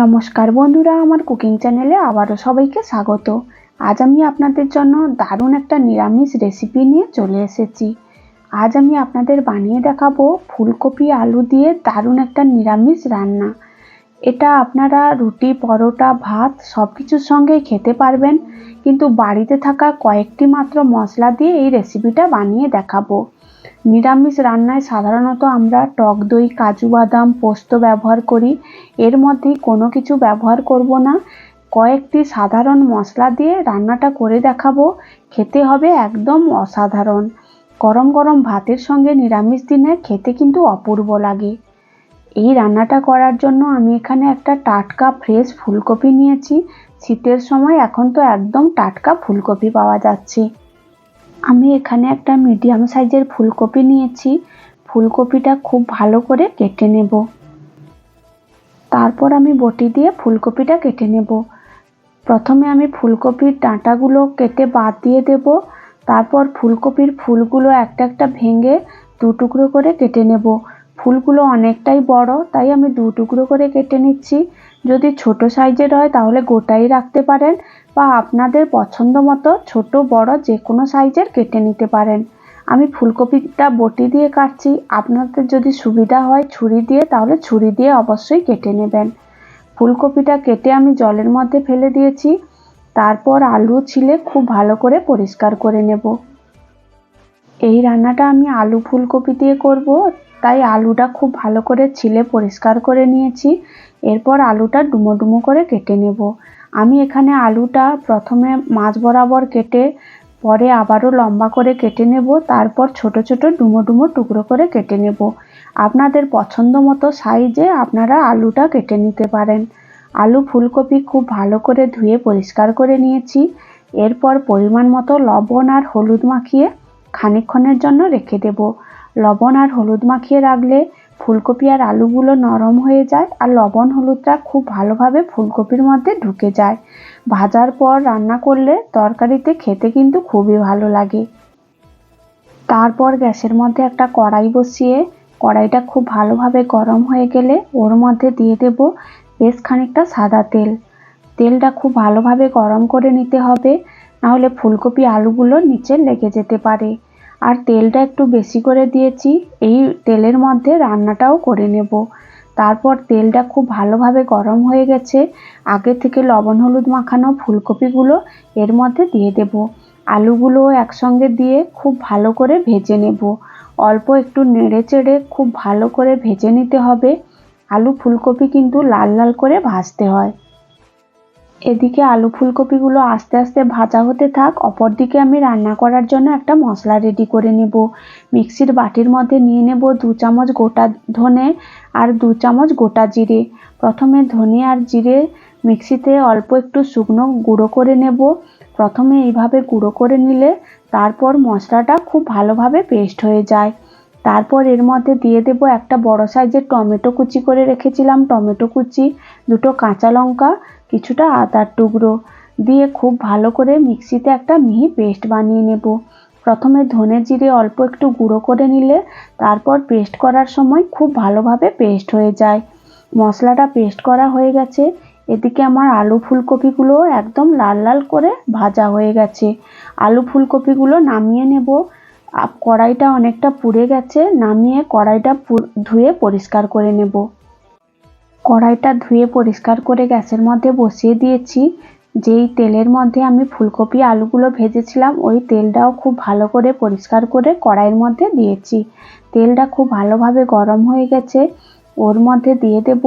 নমস্কার বন্ধুরা, আমার কুকিং চ্যানেলে আবারও সবাইকে স্বাগত। আজ আমি আপনাদের জন্য দারুণ একটা নিরামিষ রেসিপি নিয়ে চলে এসেছি। আজ আমি আপনাদের বানিয়ে দেখাবো ফুলকপি আলু দিয়ে দারুণ একটা নিরামিষ রান্না। এটা আপনারা রুটি, পরোটা, ভাত সব কিছুর সঙ্গেই খেতে পারবেন, কিন্তু বাড়িতে থাকা কয়েকটি মাত্র মশলা দিয়ে এই রেসিপিটা বানিয়ে দেখাবো। নিরামিষ রান্নায় সাধারণত আমরা টক দই, কাজু বাদাম, পোস্ত ব্যবহার করি। এর মধ্যে কোনো কিছু ব্যবহার করব না। কয়েকটি সাধারণ মশলা দিয়ে রান্নাটা করে দেখাবো। খেতে হবে একদম অসাধারণ। গরম গরম ভাতের সঙ্গে নিরামিষ দিনে খেতে কিন্তু অপূর্ব লাগে। এই রান্নাটা করার জন্য আমি এখানে একটা টাটকা ফ্রেশ ফুলকপি নিয়েছি। শীতের সময় এখন তো একদম টাটকা ফুলকপি পাওয়া যাচ্ছে। আমি এখানে একটা মিডিয়াম সাইজের ফুলকপি নিয়েছি। ফুলকপিটা খুব ভালো করে কেটে নেব। তারপর আমি বটি দিয়ে ফুলকপিটা কেটে নেব। প্রথমে আমি ফুলকপির ডাঁটাগুলো কেটে বাদ দিয়ে দেব। তারপর ফুলকপির ফুলগুলো একটা একটা ভেঙে দু টুকরো করে কেটে নেব। ফুলগুলো অনেকটাই বড়, তাই আমি দু টুকরো করে কেটে নিচ্ছি। যদি ছোট সাইজের হয় তাহলে গোটাই রাখতে পারেন বা আপনাদের পছন্দ মতো ছোট, বড় যে কোনো সাইজের কেটে নিতে পারেন। আমি ফুলকপিটা বটি দিয়ে কাটছি। আপনাদের যদি সুবিধা হয় ছুরি দিয়ে, তাহলে ছুরি দিয়ে অবশ্যই কেটে নেবেন। ফুলকপিটা কেটে আমি জলের মধ্যে ফেলে দিয়েছি। তারপর আলু ছিলে খুব ভালো করে পরিষ্কার করে নেব। এই রান্নাটা আমি আলু ফুলকপি দিয়ে করব। তাই আলুটা খুব ভালো করে ছিলে পরিষ্কার করে নিয়েছি। এরপর আলুটা ডুমো ডুমো করে কেটে নেব। আমি এখানে আলুটা প্রথমে মাছ বরাবর কেটে, পরে আবারও লম্বা করে কেটে নেব। তারপর ছোট ছোট ডুমো ডুমো টুকরো করে কেটে নেব। আপনাদের পছন্দ মতো সাইজে আপনারা আলুটা কেটে নিতে পারেন। আলু ফুলকপি খুব ভালো করে ধুয়ে পরিষ্কার করে নিয়েছি। এরপর পরিমাণ মতো লবণ আর হলুদ মাখিয়ে খানিকক্ষণের জন্য রেখে দেব। লবণ আর হলুদ মাখিয়ে রাখলে ফুলকপি আর আলুগুলো নরম হয়ে যায় আর লবণ হলুদটা খুব ভালোভাবে ফুলকপির মধ্যে ঢুকে যায়। ভাজার পর রান্না করলে তরকারিতে খেতে কিন্তু খুবই ভালো লাগে। তারপর গ্যাসের মধ্যে একটা কড়াই বসিয়ে, কড়াইটা খুব ভালোভাবে গরম হয়ে গেলে ওর মধ্যে দিয়ে দেব বেশ খানিকটা সাদা তেল। তেলটা খুব ভালোভাবে গরম করে নিতে হবে, নাহলে ফুলকপি আলুগুলো নিচে লেগে যেতে পারে। আর তেলটা একটু বেশি করে দিয়েছি, এই তেলের মধ্যে রান্নাটাও করে নেব। তারপর তেলটা খুব ভালোভাবে গরম হয়ে গেছে, আগে থেকে লবণ, হলুদ মাখানো ফুলকপিগুলো এর মধ্যে দিয়ে দেব। আলুগুলো একসঙ্গে দিয়ে খুব ভালো করে ভেজে নেব। অল্প একটু নেড়ে চেড়ে খুব ভালো করে ভেজে নিতে হবে। আলু, ফুলকপি কিন্তু লাল লাল করে ভাজতে হয়। এদিকে আলু ফুলকপিগুলো আস্তে আস্তে ভাজা হতে থাক, অপরদিকে আমি রান্না করার জন্য একটা মশলা রেডি করে নেব। মিক্সির বাটির মধ্যে নিয়ে নেব দু চামচ গোটা ধনে আর দু চামচ গোটা জিরে। প্রথমে ধনে আর জিরে মিক্সিতে অল্প একটু শুকনো গুঁড়ো করে নেব। প্রথমে এইভাবে গুঁড়ো করে নিলে তারপর মশলাটা খুব ভালোভাবে পেস্ট হয়ে যায়। তারপর এর মধ্যে দিয়ে দেব একটা বড় সাইজের টমেটো কুচি করে রেখেছিলাম। টমেটো কুচি, দুটো কাঁচা লঙ্কা, কিছুটা আদার টুকরো দিয়ে খুব ভালো করে মিক্সিতে একটা মিহি পেস্ট বানিয়ে নেব। প্রথমে ধনে জিরে অল্প একটু গুঁড়ো করে নিলে তারপর পেস্ট করার সময় খুব ভালোভাবে পেস্ট হয়ে যায়। মশলাটা পেস্ট করা হয়ে গেছে। এদিকে আমার আলু ফুলকপিগুলো একদম লাল লাল করে ভাজা হয়ে গেছে। আলু ফুলকপিগুলো নামিয়ে নেব। কড়াইটা অনেকটা পুড়ে গেছে, নামিয়ে কড়াইটা ধুয়ে পরিষ্কার করে নেব। কড়াইটা ধুয়ে পরিষ্কার করে গ্যাসের মধ্যে বসিয়ে দিয়েছি। যেই তেলের মধ্যে আমি ফুলকপি, আলুগুলো ভেজেছিলাম, ওই তেলটাও খুব ভালো করে পরিষ্কার করে কড়াইয়ের মধ্যে দিয়েছি। তেলটা খুব ভালোভাবে গরম হয়ে গেছে। ওর মধ্যে দিয়ে দেব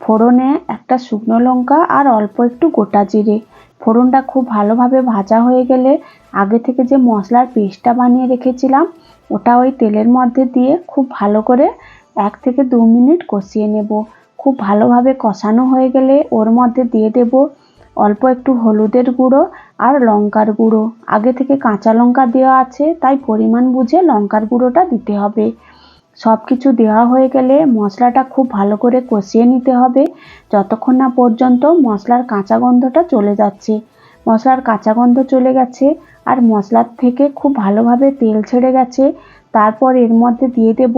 ফোড়নে একটা শুকনো লঙ্কা আর অল্প একটু গোটা জিরে। ফোড়নটা খুব ভালোভাবে ভাজা হয়ে গেলে আগে থেকে যে মশলার পেস্টটা বানিয়ে রেখেছিলাম, ওটা ওই তেলের মধ্যে দিয়ে খুব ভালো করে এক থেকে দু মিনিট কষিয়ে নেব। খুব ভালোভাবে কষানো হয়ে গেলে ওর মধ্যে দিয়ে দেব অল্প একটু হলুদের গুঁড়ো আর লঙ্কার গুঁড়ো। আগে থেকে কাঁচা লঙ্কা দেওয়া আছে, তাই পরিমাণ বুঝে লঙ্কার গুঁড়োটা দিতে হবে। সব কিছু দেওয়া হয়ে গেলে মশলাটা খুব ভালো করে কষিয়ে নিতে হবে। যতক্ষণ না পর্যন্ত মশলার কাঁচা গন্ধটা চলে যাচ্ছে। মশলার কাঁচা গন্ধ চলে গেছে আর মশলার থেকে খুব ভালোভাবে তেল ছেড়ে গেছে। তারপর এর মধ্যে দিয়ে দেব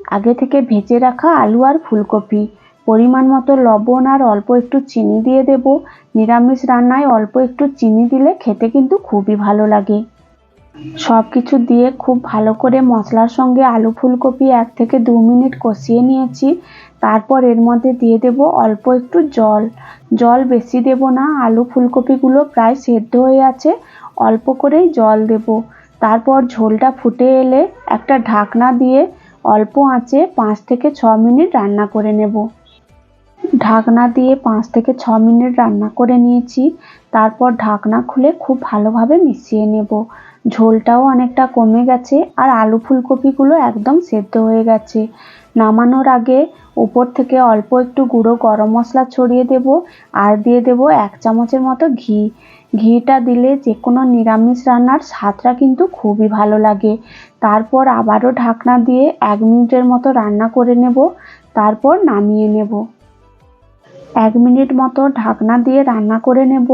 আগে থেকে ভেজে রাখা আলু আর ফুলকপি। পরিমাণ মতো লবণ আর অল্প একটু চিনি দিয়ে দেব। নিরামিষ রান্নায় অল্প একটু চিনি দিলে খেতে কিন্তু খুবই ভালো লাগে। সব কিছু দিয়ে খুব ভালো করে মশলার সঙ্গে আলু ফুলকপি এক থেকে দু মিনিট কষিয়ে নিয়েছি। তারপর এর মধ্যে দিয়ে দেব অল্প একটু জল। জল বেশি দেব না, আলু ফুলকপিগুলো প্রায় সেদ্ধ হয়ে আছে, অল্প করেই জল দেব। তারপর ঝোলটা ফুটে এলে একটা ঢাকনা দিয়ে অল্প আঁচে পাঁচ থেকে ছ মিনিট রান্না করে নেব। ঢাকনা দিয়ে পাঁচ থেকে ছ মিনিট রান্না করে নিয়েছি। তারপর ঢাকনা খুলে খুব ভালোভাবে মিশিয়ে নেব। ঝোলটাও অনেকটা কমে গেছে আর আলু ফুলকপিগুলো একদম সেদ্ধ হয়ে গেছে। নামানোর আগে উপর থেকে অল্প একটু গুঁড়ো গরম মশলা ছড়িয়ে দেব আর দিয়ে দেব এক চামচের মতো ঘি। ঘিটা দিলে যে কোনো নিরামিষ রান্নার স্বাদটা কিন্তু খুবই ভালো লাগে। তারপর আবারও ঢাকনা দিয়ে এক মিনিটের মতো রান্না করে নেব, তারপর নামিয়ে নেব। এক মিনিট মতো ঢাকনা দিয়ে রান্না করে নেব।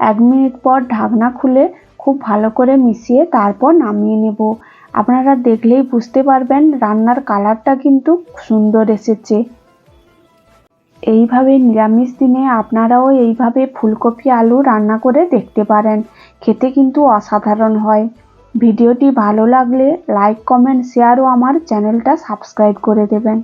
এক মিনিট পর ঢাকনা খুলে খুব ভালো করে মিশিয়ে তারপর নামিয়ে নেব। আপনারা দেখলেই বুঝতে পারবেন রান্নার কালারটা কিন্তু সুন্দর এসেছে। এইভাবে নিরামিষ দিনে আপনারাও এইভাবে ফুলকপি, আলু রান্না করে দেখতে পারেন। খেতে কিন্তু অসাধারণ হয়। ভিডিওটি ভালো লাগলে লাইক, কমেন্ট, শেয়ার ও আমার চ্যানেলটা সাবস্ক্রাইব করে দেবেন।